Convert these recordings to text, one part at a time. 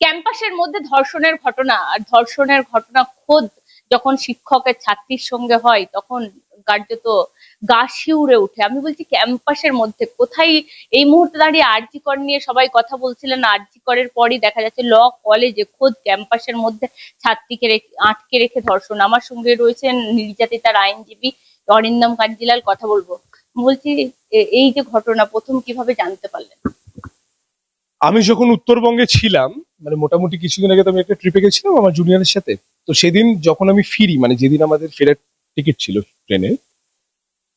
ক্যাম্পাসের মধ্যে ধর্ষণের ঘটনা, আর ধর্ষণের ঘটনা খোদ যখন শিক্ষকের ছাত্রীর সঙ্গে হয়, তখন কার্যত গা শিউরে ওঠে। আমি বলছি, ক্যাম্পাসের মধ্যে কোথায় এই মুহূর্তে দাঁড়িয়ে আরজিকর নিয়ে সবাই কথা বলছিলেন? আরজিকরের পরই দেখা যাচ্ছে, ল কলেজে খোদ ক্যাম্পাসের মধ্যে ছাত্রীকে আটকে রেখে ধর্ষণ। আমার সঙ্গে রয়েছেন নির্যাতিতার আইনজীবী অরিন্দম কাঞ্জিলাল, কথা বলব। বলছি এই যে ঘটনা, প্রথম কীভাবে জানতে পারলেন? আমি যখন উত্তরবঙ্গে ছিলাম মানে মোটামুটি কিছুদিন আগে তো আমি একটা ট্রিপে গেছিলাম আমার জুনিয়রের সাথে। তো সেদিন যখন আমি ফিরি মানে যেদিন আমাদের ফেরার টিকিট ছিল ট্রেনে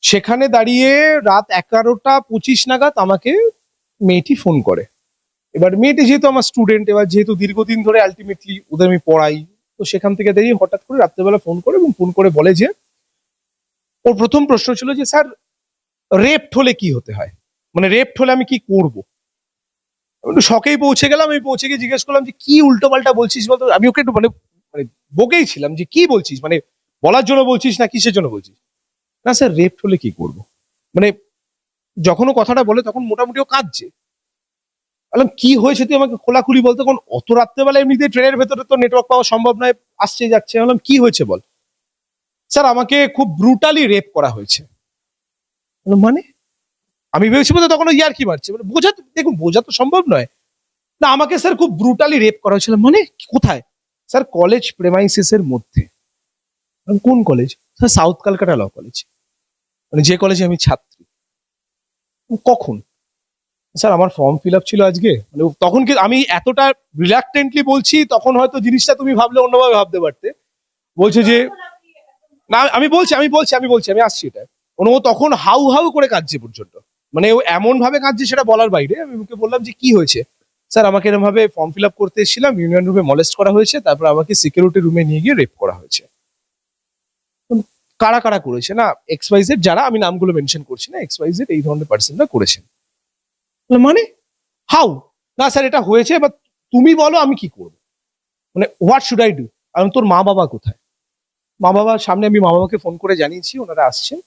সেখানে দাঁড়িয়ে রাত এগারোটা পঁচিশ নাগাদ আমাকে মেয়েটি ফোন করে। এবার মেয়েটি যেহেতু আমার স্টুডেন্ট এবার যেহেতু দীর্ঘদিন ধরে আলটিমেটলি ওদের আমি পড়াই, তো সেখান থেকে দাঁড়িয়ে হঠাৎ করে রাত্রেবেলা ফোন করে এবং ফোন করে বলে যে, ওর প্রথম প্রশ্ন ছিল যে, স্যার রেপড হলে কি হতে হয়? মানে রেপড হলে আমি কি করব? একটু শখেই পৌঁছে গেলাম, আমি পৌঁছে গিয়ে জিজ্ঞেস করলাম যে, কি উল্টো পাল্টা বলছিস বলতো? আমি ওকে একটু মানে মানে বকেই ছিলাম যে, কি বলছিস? মানে বলার জন্য বলছিস না কিসের জন্য বলছিস? না স্যার, রেপ হলে কি করব? মানে যখন ও কথাটা বলে তখন মোটামুটি ও কাঁদছে। বললাম, কি হয়েছে? তুই আমাকে খোলাখুলি বলতে কোন অত রাত্রেবেলা এমনিতে ট্রেনের ভেতরে তো নেটওয়ার্ক পাওয়া সম্ভব নয়, আসছে যাচ্ছে। বললাম, কি হয়েছে বল? স্যার, আমাকে খুব ব্রুটালি রেপ করা হয়েছে। মানে? আমি ভেবেছি বোধহয় তখন ইয়ার কি মারছে। মানে বোঝা দেখুন, বোঝা তো সম্ভব নয়। না, আমাকে স্যার খুব ব্রুটালি রেপ করা হয়েছিল। মানে কোথায়? স্যার কলেজ প্রেমাইসিস এর মধ্যে। কোন college sir south Calcutta law college মানে যে কলেজে আমি ছাত্রী। কখন? স্যার, আমার ফর্ম ফিল আপ ছিল আজকে। মানে তখন কি আমি এতটা রিল্যাক্টেন্টলি বলছি, তখন হয়তো জিনিসটা তুমি ভাবলে অন্যভাবে ভাবতে পারতে। বলছে যে না, আমি বলছি আমি বলছি আমি বলছি, আমি আসছি এটা। ও তখন হাউ হাউ করে কাঁদছে পর্যন্ত। মানে ও এমন ভাবে কাঁদছে সেটা বলার বাইরে। আমি ওকে বললাম যে, কি হয়েছে? স্যার, আমাকে এরকম ভাবে ফর্ম ফিল আপ করতে এসেছিলাম ইউনিয়ন রুমে মলেস্ট করা হয়েছে, তারপর আমাকে সিকিউরিটি রুমে নিয়ে গিয়ে রেপ করা হয়েছে। কারা কারা করেছে না? এক্স ওয়াই জেড যারা, আমি নামগুলো মেনশন করছি না এক্স ওয়াই জেড এই ধরনের পার্সনরা করেছেন। মানে? হাউ না, স্যার, এটা হয়েছে এবার তুমি বলো, আমি কি করব? মানে হোয়াট শুড আই ডু আমি তোর মা বাবা কোথায়? মা বাবার সামনে আমি মা বাবাকে ফোন করে জানিয়েছি, ওনারা আসছেন।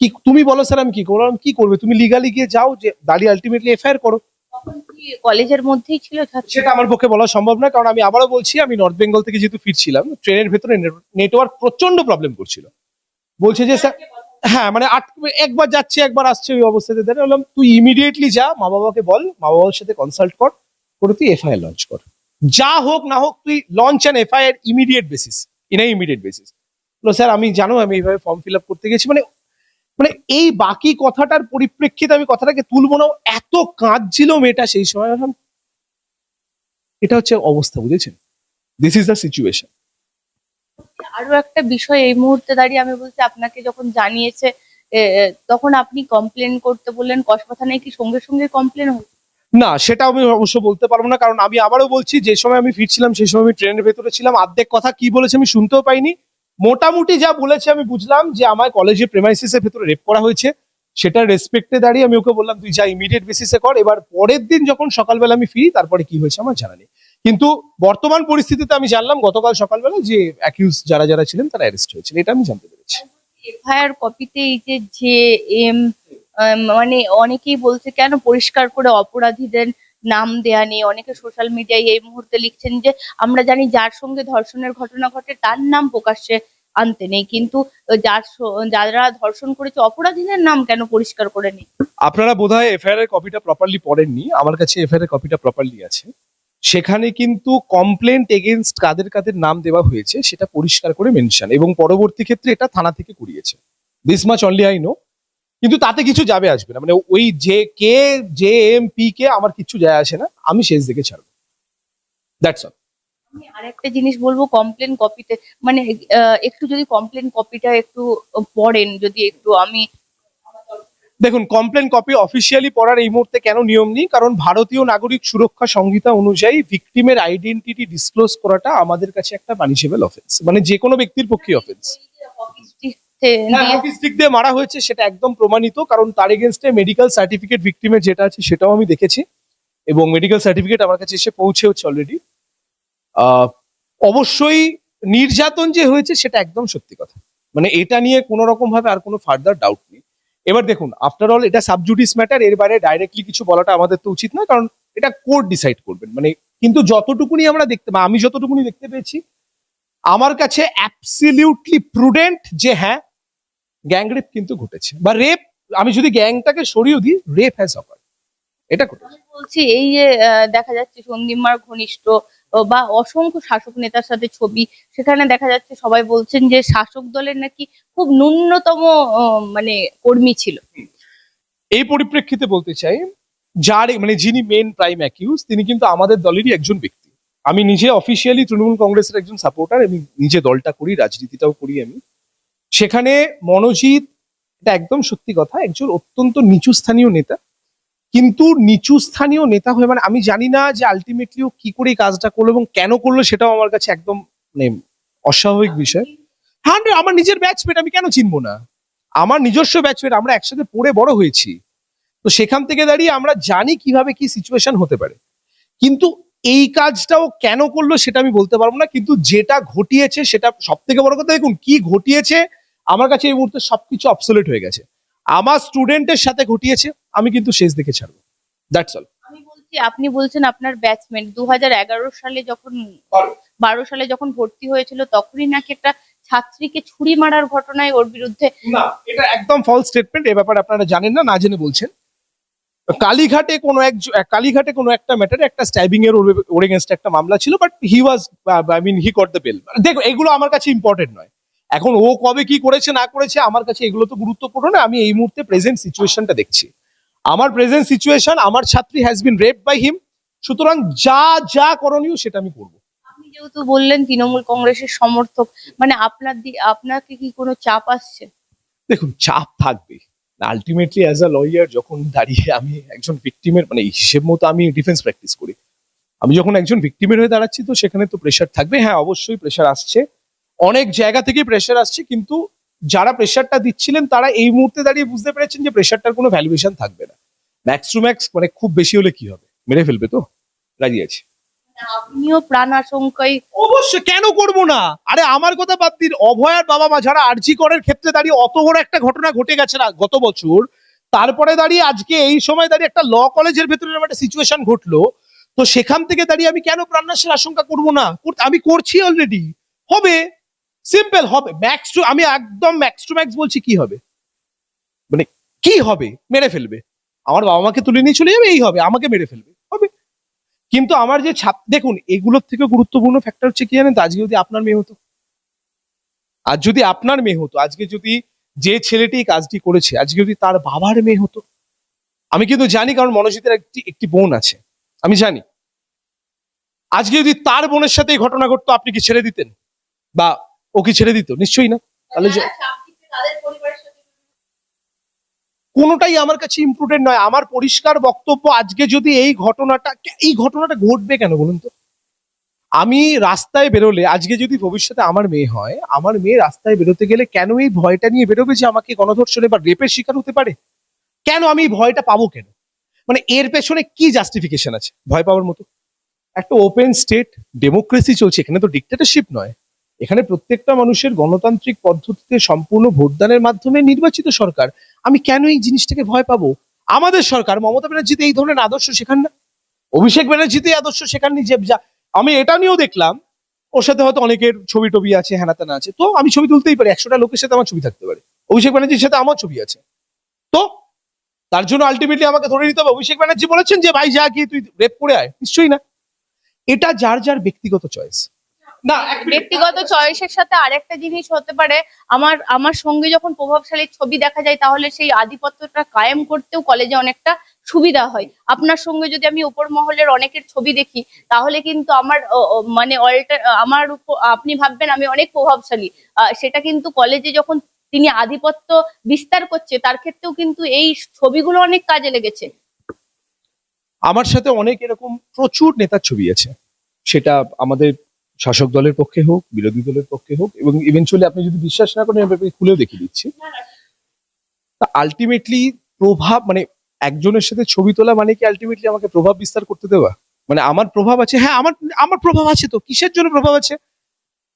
কি তুমি বলো স্যার আমি কি করব? আমি কি করবে? তুমি লিগালি গিয়ে যাও যে দাঁড়িয়ে আলটিমেটলি এফআইআর করো। কলেজের মধ্যেই ছিল সেটা আমার পক্ষে বলা সম্ভব না কারণ আমি আবারও বলছি আমি নর্থ বেঙ্গল থেকে যেহেতু ফিরছিলাম ট্রেনের ভেতরে নেটওয়ার্ক প্রচণ্ড প্রবলেম করছিল। বলছে যে স্যার হ্যাঁ মানে একবার যাচ্ছে একবার আসছে ওই অবস্থাতে। দাঁড়িয়ে বললাম তুই ইমিডিয়েটলি যা মা বাবাকে বল মা বাবার সাথে কনসাল্ট কর করে তুই এফআইআর লঞ্চ কর। যা হোক না হোক তুই launch and FIR immediate basis in immediate basis sir আমি জানো আমি এইভাবে ফর্ম ফিল আপ করতে গেছি। মানে মানে এই বাকি কথাটার পরিপ্রেক্ষিতে আমি কথাটাকে তুলবো না। এত কাঁদছিল মেয়েটা সেই সময় এটা হচ্ছে অবস্থা বুঝেছেন? দিস ইজ দ্য সিচুয়েশন আরও একটা বিষয় এই মুহূর্তে দাঁড়িয়ে আমি বলছি আপনাকে যখন জানিয়েছে তখন আপনি কমপ্লেন করতে বললেন কসবা থানায় কি সঙ্গে সঙ্গে কমপ্লেন হয়েছে না সেটা আমি অবশ্য বলতে পারব না কারণ আমি আবারও বলছি যে সময় আমি ফিরছিলাম সেই সময় আমি ট্রেনের ভেতরে ছিলাম অর্ধেক কথা কি বলেছে আমি শুনতেও পাইনি। মোটামুটি যা বলেছে, আমি বুঝলাম যে আমার কলেজে প্রেমাইসিস এর ভেতরে রেপ করা হয়েছে। সেটার রেসপেক্টে দাঁড়িয়ে আমি ওকে বললাম, তুই যা ইমিডিয়েট বেসিসে কর, এবার পরের দিন যখন সকালবেলা আমি ফিরি, তারপরে কি হয়েছে আমার জানা নেই। কিন্তু বর্তমান পরিস্থিতিতে আমি জানলাম গতকাল সকালবেলা যে অ্যাকিউজ যারা যারা ছিলেন, তারা অ্যারেস্ট হয়েছিল এটা আমি জানতে পেরেছি। এফআইআর কপিতে এই যে যে এম মানে অনেকেই বলছে, কেন পরিষ্কার করে অপরাধীদের নাম দেয়া নেই, অনেকে সোশ্যাল মিডিয়ায় এই মুহূর্তে লিখছেন যে, আমরা জানি যার সঙ্গে ধর্ষণের ঘটনা ঘটে, তার নাম প্রকাশ্যে আনতে নেই। কিন্তু যার যারা ধর্ষণ করেছে, অপরাধীদের নাম কেন পরিষ্কার করে নেই? আপনারা বোধহয় এফআইআর এর কপিটা প্রপারলি পড়েননি। আমার কাছে এফআইআর এর কপিটা প্রপারলি আছে। সেখানে কিন্তু কমপ্লেন্ট এগেনস্ট কাদের কাদের নাম দেওয়া হয়েছে, সেটা পরিষ্কার করে মেনশন এবং পরবর্তী ক্ষেত্রে এটা থানা থেকে কুড়িয়েছে। This much only I know কিন্তু তাতে কিছু যাবে আসবে না। মানে ওই যে কে জে এম পি কে আমার কিছু যায় আসে না। আমি শেষ দিকে ছাড়বো। দ্যাটস অল আমি আরেকটা জিনিস বলব কমপ্লেন কপিতে মানে একটু যদি কমপ্লেন কপিটা একটু পড়েন যদি একটু আমি দেখুন কমপ্লেন কপি অফিসিয়ালি পড়ার এই মুহূর্তে কেন নিয়ম নেই? কারণ ভারতীয় নাগরিক সুরক্ষা সংহিতা অনুযায়ী ভিকটিমের আইডেন্টিটি ডিসক্লোজ করাটা আমাদের কাছে একটা পানিশেবল অফেন্স মানে যে কোনো ব্যক্তির পক্ষে অফেন্স স্টিক দিয়ে মারা হয়েছে সেটা একদম প্রমাণিত কারণ তার এগেনস্টে মেডিকেল সার্টিফিকেট ভিকটিমের যেটা আছে সেটাও আমি দেখেছি। এবং মেডিকেল সার্টিফিকেট আমার কাছে এসে পৌঁছেওছে অলরেডি অবশ্যই নির্যাতন যে হয়েছে সেটা একদম সত্যি কথা। মানে এটা নিয়ে কোনো রকম ভাবে আর কোনো ফার্দার ডাউট নেই। এবার দেখুন আফটার অল এটা সাবজুডিস ম্যাটার এর বাইরে ডাইরেক্টলি কিছু বলাটা আমাদের তো উচিত না কারণ এটা কোর্ট ডিসাইড করবেন। মানে কিন্তু যতটুকুনি আমরা দেখতে বা আমি যতটুকুনি দেখতে পেয়েছি আমার কাছে অ্যাবসলিউটলি প্রুডেন্ট যে হ্যাঁ গ্যাং রেপ কিন্তু ঘটেছে। বা রেপ আমি যদি গ্যাংটাকে সরিয়ে দিই রেপ হ্যাজ অকার এটা ঘটেছে। বলছি এই যে দেখা যাচ্ছে সন্দীপমার ঘনিষ্ঠ বা অসংখ্য শাসক নেতার সাথে ছবি সেখানে দেখা যাচ্ছে সবাই বলছেন যে শাসক দলের নাকি খুব ন্যূনতম মানে কর্মী ছিল। এই পরিপ্রেক্ষিতে বলতে চাই যার মানে যিনি মেন প্রাইম অ্যাকিউজ তিনি কিন্তু আমাদের দলেরই একজন ব্যক্তি। আমি নিজে অফিসিয়ালি তৃণমূল কংগ্রেসের একজন সাপোর্টার আমি নিজে দলটা করি রাজনীতিটাও করি আমি। সেখানে মনোজিৎ, এটা একদম সত্যি কথা, একজন অত্যন্ত নিচু স্থানীয় নেতা। কিন্তু নিচু স্থানীয় নেতা হয়ে মানে আমি জানি না যে আলটিমেটলি ও কি করে কাজটা করল এবং কেন করল সেটাও আমার কাছে একদম মানে অস্বাভাবিক বিষয়। হ্যাঁ আমার নিজের ব্যাচমেট আমি কেন চিনবো না? আমার নিজস্ব ব্যাচমেট আমরা একসাথে পড়ে বড় হয়েছি। তো সেখান থেকে দাঁড়িয়ে আমরা জানি কীভাবে কি সিচুয়েশন হতে পারে। কিন্তু এই কাজটাও কেন করল সেটা আমি বলতে পারব না কিন্তু যেটা ঘটিয়েছে সেটা সব থেকে বড় কথা দেখুন কি ঘটিয়েছে আমার কাছে এই মুহূর্তে সবকিছু অবসোলেট হয়ে গেছে। আমার স্টুডেন্টের সাথে ঘটিয়েছে আমি কিন্তু শেষ দেখে ছাড়বো। দ্যাটস অল আমি বলছি আপনি বলছেন আপনার ব্যাচমেট দু সালে যখন বারো সালে যখন ভর্তি হয়েছিল তখনই নাকি একটা ছাত্রীকে ছুরি মারার ঘটনায় ওর বিরুদ্ধে না এটা একদম ফলস স্টেটমেন্ট এ ব্যাপারে আপনারা জানেন না না জেনে বলছেন। কালীঘাটে কোনো এক কালীঘাটে কোনো একটা ম্যাটারে একটা স্ট্যাবিং এর ওর- এগেনস্ট একটা মামলা ছিল but he was I mean he got the bail দেখো এগুলো আমার কাছে ইম্পর্টেন্ট নয়। এখন ও কবে কি করেছে না করেছে আমার কাছে এগুলো তো গুরুত্বপূর্ণ না আমি এই মুহূর্তে প্রেজেন্ট সিচুয়েশনটা দেখছি। আমার প্রেজেন্ট সিচুয়েশন আমার ছাত্রী has been rape by him সুতরাং যা যা করণীয় সেটা আমি করব। আপনি যেহেতু বললেন তৃণমূল কংগ্রেসের সমর্থক মানে আপনার আপনাকে কি কোনো চাপ আসছে? দেখুন চাপ থাকবে। আলটিমেটলি অ্যাজ আ লয়ার যখন দাঁড়িয়ে আমি একজন ভিকটিমের মানে হিসেব মতো আমি ডিফেন্স প্র্যাকটিস করি। আমি যখন একজন ভিকটিমের হয়ে দাঁড়াচ্ছি, তো সেখানে তো প্রেশার থাকবে। হ্যাঁ অবশ্যই প্রেশার আসছে। অনেক জায়গা থেকে প্রেশার আসছে, কিন্তু যারা প্রেশারটা দিচ্ছিলেন, তারা এই মুহূর্তে দাঁড়িয়ে বুঝতে পেরেছেন যে প্রেশারটার কোনো ভ্যালুয়েশন থাকবে না। ম্যাক্স টু ম্যাক্স মানে খুব বেশি হলে কি হবে? মেরে ফেলবে তো? রাজি আছে। তারপরে দাঁড়িয়ে সিচুয়েশন ঘটলো, তো সেখান থেকে দাঁড়িয়ে আমি কেন প্রাণনাশের আশঙ্কা করব না? আমি করছি অলরেডি হবে সিম্পল হবে। ম্যাক্স টু আমি একদম ম্যাক্স টু ম্যাক্স বলছি কি হবে? মানে কি হবে? মেরে ফেলবে। আমার বাবা মাকে তুলে নিয়ে চলে যাবে, এই হবে। আমাকে মেরে ফেলবে। কিন্তু আমার যে ছাত্র দেখুন, এগুলোর থেকে গুরুত্বপূর্ণ ফ্যাক্টর হচ্ছে কি জানেন তো? আজকে যদি আপনার মেয়ে হতো। আজ যদি আপনার মেয়ে হতো, আজকে যদি যে ছেলেটি কাজটি করেছে, আজকে যদি তার বাবার মেয়ে হতো, আমি কিন্তু জানি কারণ মনোজিতের একটি একটি বোন আছে। আমি জানি। আজকে যদি তার বোনের সাথে এই ঘটনা ঘটতো, আপনি কি ছেড়ে দিতেন? বা ও কি ছেড়ে দিত? নিশ্চয়ই না। তাহলে যে- যারা চাপ দিচ্ছে তাদের পরিবারের সাথে কোনোটাই আমার কাছে ইম্পর্টেন্ট নয়। আমার পরিষ্কার বক্তব্য আজকে যদি এই ঘটনাটা এই ঘটনাটা ঘটবে কেন বলুন তো? আমি রাস্তায় বেরোলে, আজকে যদি ভবিষ্যতে আমার মেয়ে হয়, আমার মেয়ে রাস্তায় বেরোতে গেলে কেন এই ভয়টা নিয়ে বেরোবে যে আমাকে গণধর্ষণে বা রেপের শিকার হতে পারে? কেন আমি ভয়টা পাবো কেন? মানে এর পেছনে কি জাস্টিফিকেশন আছে? ভয় পাওয়ার মতো। একটা ওপেন স্টেট ডেমোক্রেসি চলছে, এখানে তো ডিক্টেটরশিপ নয়। এখানে প্রত্যেকটা মানুষের গণতান্ত্রিক পদ্ধতিতে সম্পূর্ণ ভোটদানের মাধ্যমে নির্বাচিত সরকার। আমি কেন এই জিনিসটাকে ভয় পাবো? আমাদের সরকার, মমতা ব্যানার্জিতে এই ধরনের আদর্শ শেখান না। অভিষেক ব্যানার্জিতে আদর্শ শেখাননি যে আমি এটা নিয়েও দেখলাম, ওর সাথে হয়তো অনেকের ছবি টবি আছে হ্যানাতানা আছে। তো আমি ছবি তুলতেই পারি, একশোটা লোকের সাথে আমার ছবি থাকতে পারে। অভিষেক ব্যানার্জির সাথে আমার ছবি আছে। তো তার জন্য আলটিমেটলি আমাকে ধরে নিতে হবে। অভিষেক ব্যানার্জি বলেছেন যে, ভাই, যা গিয়ে তুই রেপ করে আয়। নিশ্চয়ই না। এটা যার যার ব্যক্তিগত চয়েস না ব্যক্তিগত চয়েসের সাথে আরেকটা জিনিস হতে পারে আমার আমার সঙ্গে যখন প্রভাবশালী ছবি দেখা যায় তাহলে সেই আধিপত্যটা কায়েম করতেও কলেজে অনেকটা সুবিধা হয়। আপনার সঙ্গে যদি আমি উপর মহলের অনেকের ছবি দেখি তাহলে কিন্তু আমার মানে অল্টার আমার উপর আপনি ভাববেন আমি অনেক প্রভাবশালী। আহ, সেটা কিন্তু কলেজে যখন তিনি আধিপত্য বিস্তার করছে তার ক্ষেত্রেও কিন্তু এই ছবিগুলো অনেক কাজে লেগেছে। আমার সাথে অনেক এরকম প্রচুর নেতার ছবি আছে। সেটা আমাদের শাসক দলের পক্ষে হোক, বিরোধী দলের পক্ষে হোক, এবং ইভেনচুয়ালি আপনি যদি বিশ্বাস না করেন আপনাকে খুলেও দেখিয়ে দিচ্ছি। তা আলটিমেটলি প্রভাব মানে একজনের সাথে ছবি তোলা মানে কি আলটিমেটলি আমাকে প্রভাব বিস্তার করতে দেওয়া? মানে আমার প্রভাব আছে? হ্যাঁ আমার আমার প্রভাব আছে তো, কিসের জন্য প্রভাব আছে?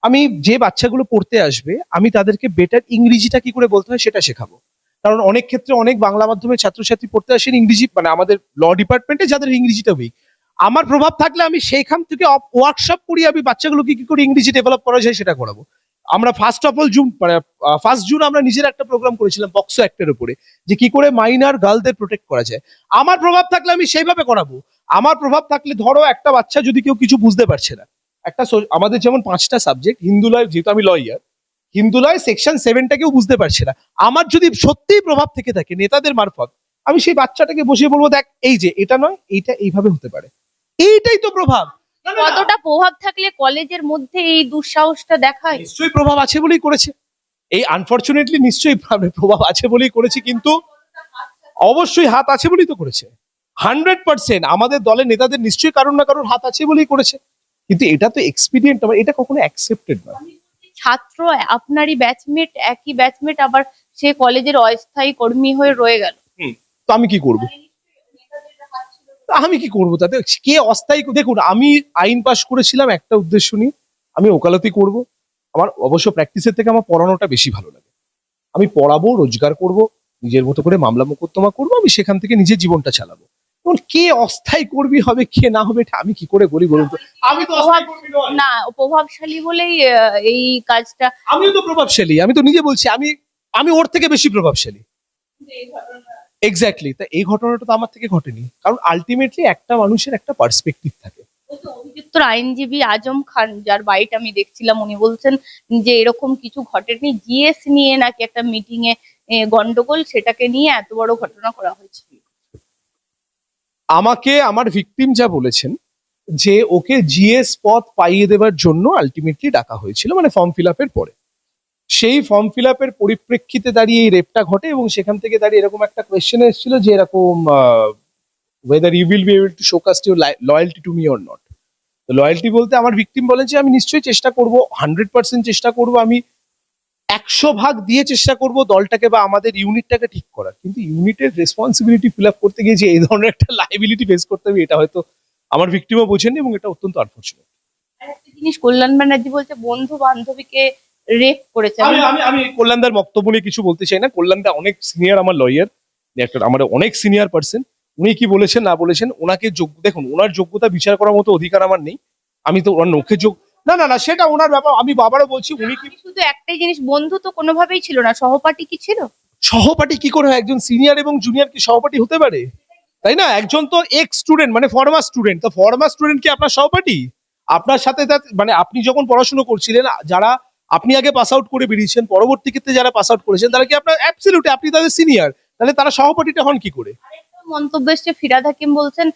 আমি যে বাচ্চাগুলো পড়তে আসবে, আমি তাদেরকে বেটার ইংরেজিটা কি করে বলতে হয় সেটা শেখাবো। কারণ অনেক ক্ষেত্রে অনেক বাংলা মাধ্যমের ছাত্রছাত্রী পড়তে আসেন ইংরেজি মানে আমাদের ল ডিপার্টমেন্টে যাদের ইংরেজিটা উইক আমার প্রভাব থাকলে আমি সেইখান থেকে ওয়ার্কশপ করি আমি বাচ্চাগুলোকে কি করে ইংরেজি ডেভেলপ করা যায় সেটা করাবো। আমরা ফার্স্ট অফ অল জুন মানে ফার্স্ট জুন আমরা নিজের একটা প্রোগ্রাম করেছিলাম বক্সো অ্যাক্টের উপরে, যে কি করে মাইনার গার্লদের প্রোটেক্ট করা যায়। আমার প্রভাব থাকলে আমি সেইভাবে করাবো। আমার প্রভাব থাকলে ধরো একটা বাচ্চা যদি কেউ কিছু বুঝতে পারছে না, একটা আমাদের যেমন পাঁচটা সাবজেক্ট হিন্দু লয় যেহেতু আমি লয়ার হিন্দু লয় সেকশন সেভেনটা কেউ বুঝতে পারছে না। আমার যদি সত্যিই প্রভাব থেকে থাকে নেতাদের মারফত, আমি সেই বাচ্চাটাকে বসিয়ে বলব, দেখ, এই যে, এটা নয়, এইটা এইভাবে হতে পারে। এইটাই তো প্রভাব। কতটা প্রভাব থাকলে কলেজের মধ্যে এই দুঃসাহসটা দেখায়? নিশ্চয়ই প্রভাব আছে বলেই করেছে। এই আনফরচুনেটলি নিশ্চয়ই প্রা- প্রভাব আছে বলেই করেছে কিন্তু অবশ্যই হাত আছে বলেই তো করেছে। হান্ড্রেড পার্সেন্ট আমাদের দলের নেতাদের নিশ্চয়ই কারোর না কারোর হাত আছে বলেই করেছে। কিন্তু এটা তো এক্সপিরিয়েন্ট আমার এটা কখনো অ্যাকসেপ্টেড নয়। ছাত্র আপনারই ব্যাচমেট একই ব্যাচমেট আবার সে কলেজের অস্থায়ী কর্মী হয়ে রয়ে গেল। তো আমি কি করব? তা আমি কি করব? তাতে কে অস্থায়ী দেখুন আমি আইন পাশ করেছিলাম একটা উদ্দেশ্য নিয়ে। আমি ওকালতি করব। আমার অবশ্য প্র্যাকটিসের থেকে আমার পড়ানোটা বেশি ভালো লাগে। আমি পড়াবো রোজগার করব নিজের মতো করে মামলা মোকদ্দমা করব আমি সেখান থেকে নিজের জীবনটা চালাবো। এখন কে অস্থায়ী কর্মী হবে কে না হবে এটা আমি কি করে বলি বলুন তো? আমি তো। না প্রভাবশালী বলেই আহ, এই কাজটা আমিও তো প্রভাবশালী আমি তো নিজে বলছি আমি আমি ওর থেকে বেশি প্রভাবশালী। এক্স্যাক্টলি তা এই ঘটনাটা তো আমার থেকে ঘটেনি। কারণ আলটিমেটলি একটা মানুষের একটা পার্সপেক্টিভ থাকে। অভিযুক্ত আইনজীবী আজম খান যার বাড়িটা আমি দেখছিলাম উনি বলছেন যে এরকম কিছু ঘটেনি। জিএস নিয়ে নাকি একটা মিটিং এ গন্ডগোল সেটাকে নিয়ে এত বড় ঘটনা করা হয়েছে। আমাকে আমার ভিকটিম যা বলেছেন যে ওকে জিএস পদ পাইয়ে দেওয়ার জন্য আলটিমেটলি ডাকা হয়েছিল মানে ফর্ম ফিল আপের পরে। সেই ফর্ম ফিল আপের পরিপ্রেক্ষিতে দাঁড়িয়ে এই রেপটা ঘটে এবং সেখান থেকে দাঁড়িয়ে এরকম একটা কোয়েশ্চেন এসেছিল যে এরকম whether you will be able to showcase your loyalty to me or not তো লয়্যালটি বলতে আমার ভিকটিম বলেন যে আমি নিশ্চয়ই চেষ্টা করব হান্ড্রেড পার্সেন্ট চেষ্টা করব, আমি একশো ভাগ দিয়ে চেষ্টা করব দলটাকে বা আমাদের ইউনিটটাকে ঠিক করার। কিন্তু ইউনিটের রেসপন্সিবিলিটি ফিল আপ করতে গিয়ে যে এই ধরনের একটা লাইবিলিটি ফেস করতে হবে, এটা হয়তো আমার ভিকটিমও বোঝেনি এবং এটা অত্যন্ত আনফর্চুনেট একটা জিনিস কল্যাণ ব্যানার্জি বলছে বন্ধু বান্ধবীকে রেপ করেছে। আমি আমি আমি কল্যাণদার বক্তব্য নিয়ে কিছু বলতে চাই না। কল্যাণদা অনেক সিনিয়র আমার লয়ার আমার অনেক সিনিয়র পার্সন উনি কি বলেছেন না বলেছেন ওনাকে যোগ্য দেখুন ওনার যোগ্যতা বিচার করার মতো অধিকার আমার নেই। আমি তো ওনার নখে যোগ না না না সেটা ওনার ব্যাপার আমি বাবারও বলছি উনি কি শুধু একটাই জিনিস বন্ধু তো কোনোভাবেই ছিল না সহপাঠী কি ছিল? সহপাঠী কি করে হয়? একজন সিনিয়র এবং জুনিয়র কি সহপাঠী হতে পারে? তাই না? একজন তো এক্স স্টুডেন্ট মানে ফর্মার স্টুডেন্ট তো ফর্মার স্টুডেন্ট কি আপনার সহপাঠী? আপনার সাথে মানে আপনি যখন পড়াশোনা করছিলেন যারা আপনি আগে পাস আউট করে বেরিয়েছেন পরবর্তী ক্ষেত্রে যারা পাস আউট করেছেন তারা কি আপনার অ্যাবসলিউটলি আপনি তাদের সিনিয়র তাহলে তারা সহপাঠীটা হন কি করে? মন্তব্য এসছে ফিরাদ হাকিম বলছেন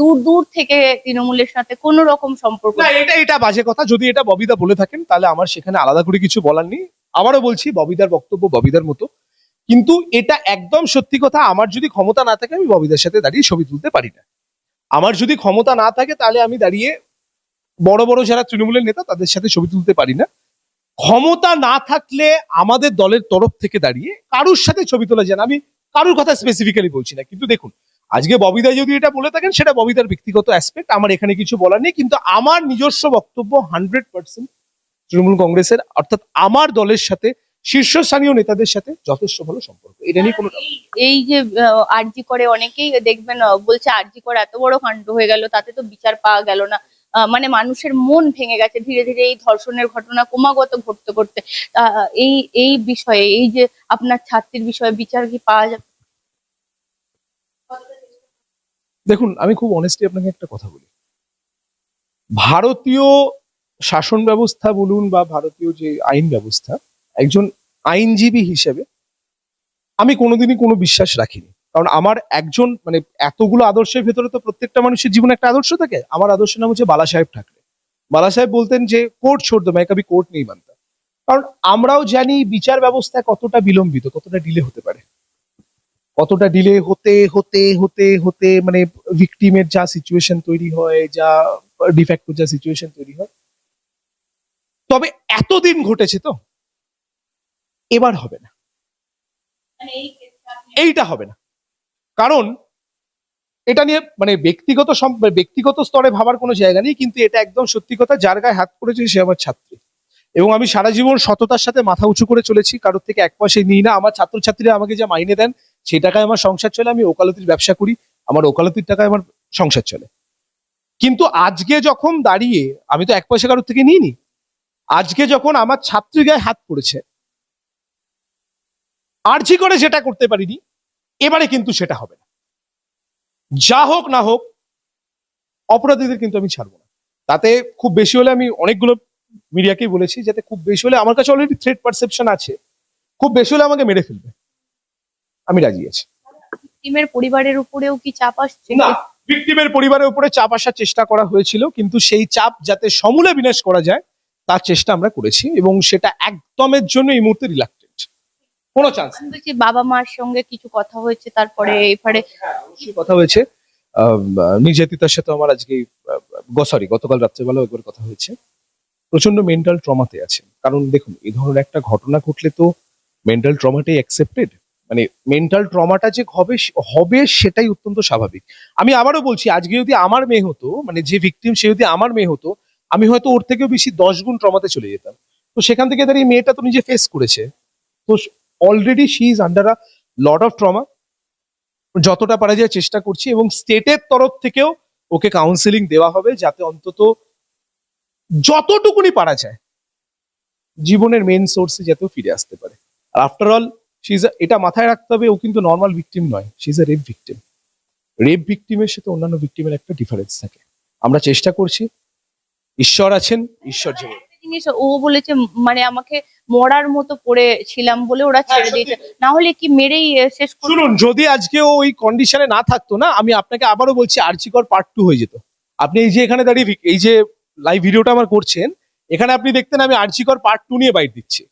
দূর দূর থেকে তৃণমূলের সাথে কোনো রকম সম্পর্ক এটা এটা বাজে কথা। যদি এটা ববিদা বলে থাকেন তাহলে আমার সেখানে আলাদা করে কিছু বলার নেই। আবারও বলছি ববিদার বক্তব্য ববিদার মতো। কিন্তু এটা একদম সত্যি কথা আমার যদি ক্ষমতা না থাকে আমি ববিদার সাথে দাঁড়িয়ে ছবি তুলতে পারি না। আমার যদি ক্ষমতা না থাকে তাহলে আমি দাঁড়িয়ে বড় বড় যারা তৃণমূলের নেতা তাদের সাথে ছবি তুলতে পারি না। ক্ষমতা না থাকলে আমাদের দলের তরফ থেকে দাঁড়িয়ে কারুর সাথে ছবি তোলা যায় না। আমি কারুর কথা স্পেসিফিক্যালি বলছি না। কিন্তু দেখুন, আজকে ববিদা যদি এটা বলে থাকেন, সেটা ববিদার ব্যক্তিগত অ্যাসপেক্ট আমার এখানে কিছু বলার নেই, কিন্তু আমার নিজস্ব বক্তব্য হান্ড্রেড পার্সেন্ট তৃণমূল কংগ্রেসের। অর্থাৎ আমার দলের সাথে, শীর্ষস্থানীয় নেতাদের সাথে যথেষ্ট ভালো সম্পর্ক। এটা নিয়ে কোনো এই যে আরজি করে অনেকেই দেখবেন বলছে আরজি করে এত বড় কাণ্ড হয়ে গেল, তাতে তো বিচার পাওয়া গেল না। মানে মানুষের মন ভেঙে গেছে। ধীরে ধীরে এই ধর্ষণের ঘটনা ক্রমাগত ঘটতে ঘটতে এই এই বিষয়ে, এই যে আপনার ছাত্রীর বিষয়ে বিচার কি পাওয়া যাবে? দেখুন, আমি খুব অনেস্টলি আপনাকে একটা কথা বলি। ভারতীয় শাসন ব্যবস্থা বলুন বা ভারতীয় যে আইন ব্যবস্থা, একজন আইনজীবী হিসেবে আমি কোনোদিনই কোনো বিশ্বাস রাখিনি। কারণ আমার একজন মানে এতগুলো আদর্শের ভেতরে তো প্রত্যেকটা মানুষের জীবনে একটা আদর্শ থাকে। আমার আদর্শের নাম হচ্ছে বালা সাহেব ঠাকরে। বালা সাহেব বলতেন যে কোর্ট ছোড় দেবে কবি কোর্ট নেই মানতা কারণ আমরাও জানি বিচার ব্যবস্থা কতটা বিলম্বিত কতটা ডিলে হতে পারে। কতটা ডিলে হতে হতে হতে হতে মানে ভিকটিমের যা সিচুয়েশন তৈরি হয় যা ডিফেক্ট যা সিচুয়েশন তৈরি হয়। তবে এতদিন ঘটেছে তো এবার হবে না। এইটা হবে না। কারণ এটা নিয়ে মানে ব্যক্তিগত ব্যক্তিগত স্তরে ভাবার কোনো জায়গা নেই, কিন্তু এটা একদম সত্যি কথা, যার গায়ে হাত করেছে সে আমার ছাত্রী। এবং আমি সারা জীবন সততার সাথে মাথা উঁচু করে চলেছি, কারোর থেকে এক পয়সা নিই না। আমার ছাত্রছাত্রীরা আমাকে যা মাইনে দেন, সেই টাকায় আমার সংসার চলে, আমি ওকালতির ব্যবসা করি, আমার ওকালতির টাকায় আমার সংসার চলে। কিন্তু আজকে যখন দাঁড়িয়ে, আমি তো এক পয়সা কারোর থেকে নিইনি, আজকে যখন আমার ছাত্রী গায়ে হাত পড়েছে আর্জি করে যেটা করতে পারিনি? এবারে কিন্তু সেটা হবে না। যা হোক না হোক অপরাধীদের কিন্তু আমি ছাড়বো না। তাতে খুব বেশি হলে আমি অনেকগুলো মিডিয়াকেই বলেছি যাতে খুব বেশি হলে আমার কাছে অলরেডি থ্রেড পারসেপশন আছে। খুব বেশি হলে আমাকে মেরে ফেলবে। আমি রাজি আছি। টিমের পরিবারের উপরেও কি চাপ আসছে? না ভিকটিমের পরিবারের উপরে চাপ আসার চেষ্টা করা হয়েছিল কিন্তু সেই চাপ যাতে সমূলে বিনাশ করা যায় তার চেষ্টা আমরা করেছি এবং সেটা একদমের জন্য এই মুহূর্তে রিলাক্টেন্ট কোনো চান্স বলছি বাবা মার সঙ্গে কিছু কথা হয়েছে তারপরে এবারে কথা হয়েছে। নির্যাতিতার সাথে আমার আজকে সরি গতকাল রাত্রেবেলাও একবার কথা হয়েছে। প্রচণ্ড মেন্টাল ট্রমাতে আছে। কারণ দেখুন এই ধরনের একটা ঘটনা ঘটলে তো মেন্টাল ট্রমাটাই অ্যাকসেপ্টেড মানে মেন্টাল ট্রমাটা যে হবে হবে সেটাই অত্যন্ত স্বাভাবিক। আমি আবারও বলছি আজকে যদি আমার মেয়ে হতো মানে যে ভিকটিম সে যদি আমার মেয়ে হতো আমি হয়তো ওর থেকেও বেশি দশ গুণ ট্রমাতে চলে যেতাম। তো সেখান থেকে তার এই মেয়েটা তো নিজে ফেস করেছে। তো already she is under a lot of trauma যতটা পারা যায় চেষ্টা করছি এবং স্টেটের তরফ থেকেও ওকে কাউন্সিলিং দেওয়া হবে যাতে অন্তত যতটুকুনি পারা যায় জীবনের মেন সোর্সে যাতেও ফিরে আসতে পারে। আর আফটার অল সিজ এটা মাথায় রাখতে হবে, ও কিন্তু নর্মাল ভিকটিম নয় she's a rape victim rape ভিকটিমের সাথে অন্যান্য ভিকটিমের একটা ডিফারেন্স থাকে। আমরা চেষ্টা করছি, ঈশ্বর আছেন, ঈশ্বর জীবন জিনিস ও বলেছে মানে আমাকে মরার মতো পড়ে ছিলাম বলে ওরা ছেড়ে দিয়েছে। না হলে কি মেরেই শেষ শুনুন যদি আজকে ওই কন্ডিশনে না থাকতো না আমি আপনাকে আবারও বলছি আর্চিকর পার্ট টু হয়ে যেত। আপনি এই যে এখানে দাঁড়িয়ে এই যে লাইভ ভিডিওটা আমার করছেন এখানে আপনি দেখতেন আমি আর্চিকর পার্ট টু নিয়ে বাইট দিচ্ছি।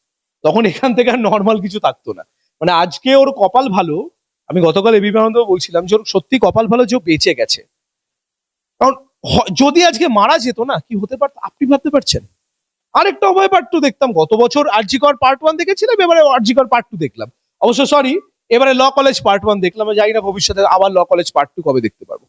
তখন এখান থেকে আর নর্মাল কিছু থাকতো না। মানে আজকে ওর কপাল ভালো আমি গতকাল এবি বলছিলাম যে ওর সত্যি কপাল ভালো যে বেঁচে গেছে। কারণ যদি আজকে মারা যেত না কি হতে পারতো? আপনি ভাবতে পারছেন? আরেকটা অভয় পার্ট টু দেখতাম। গত বছর আরজিকর পার্ট ওয়ান দেখেছিলাম, এবারে আরজিকর পার্ট টু দেখলাম। অবশ্য সরি এবারে ল কলেজ পার্ট ওয়ান দেখলাম জানি না ভবিষ্যতে আবার ল কলেজ পার্ট টু কবে দেখতে পারব।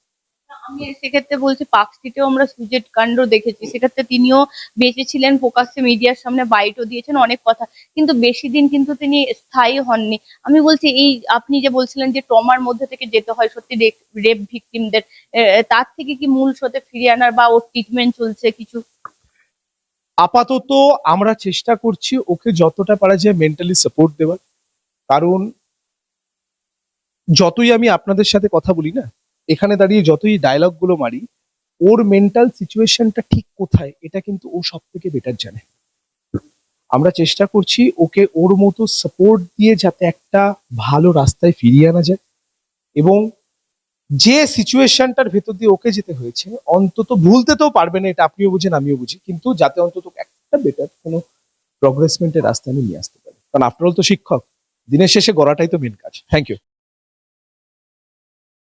আমি সেক্ষেত্রে বলছি পার্ক স্ট্রিটেও আমরা সুজেট কাণ্ড দেখেছি। সেক্ষেত্রে তিনিও বেঁচে ছিলেন প্রকাশ্যে মিডিয়ার সামনে বাইটও দিয়েছেন, অনেক কথা। কিন্তু বেশি দিন কিন্তু তিনি স্থায়ী হননি। আমি বলছি এই আপনি যে বলছিলেন যে ট্রমার মধ্যে থেকে যেতে হয়, সত্যি রেপ ভিকটিমদের তার থেকে কি মূল স্রোতে ফিরিয়ে আনার বা ওর ট্রিটমেন্ট চলছে কিছু? আপাতত আমরা চেষ্টা করছি ওকে যতটা পারা যায় মেন্টালি সাপোর্ট দেওয়ার। কারণ যতই আমি আপনাদের সাথে কথা বলি না, এখানে দাঁড়িয়ে যতই ডায়লগগুলো মারি, ওর মেন্টাল সিচুয়েশনটা ঠিক কোথায় এটা কিন্তু ও সব থেকে বেটার জানে। আমরা চেষ্টা করছি ওকে ওর মতো সাপোর্ট দিয়ে যাতে একটা ভালো রাস্তায় ফিরিয়ে আনা যায় এবং যে সিচুয়েশনটার ভেতর দিয়ে ওকে যেতে হয়েছে, অন্তত ভুলতে তো পারবে না, এটা আপনিও বুঝেন, আমিও বুঝি। কিন্তু যাতে অন্তত একটা বেটার কোনো প্রগ্রেসমেন্টের রাস্তা আমি নিয়ে আসতে পারি। কারণ আফটার অল তো শিক্ষক, দিনের শেষে গড়াটাই তো মেন কাজ। Thank you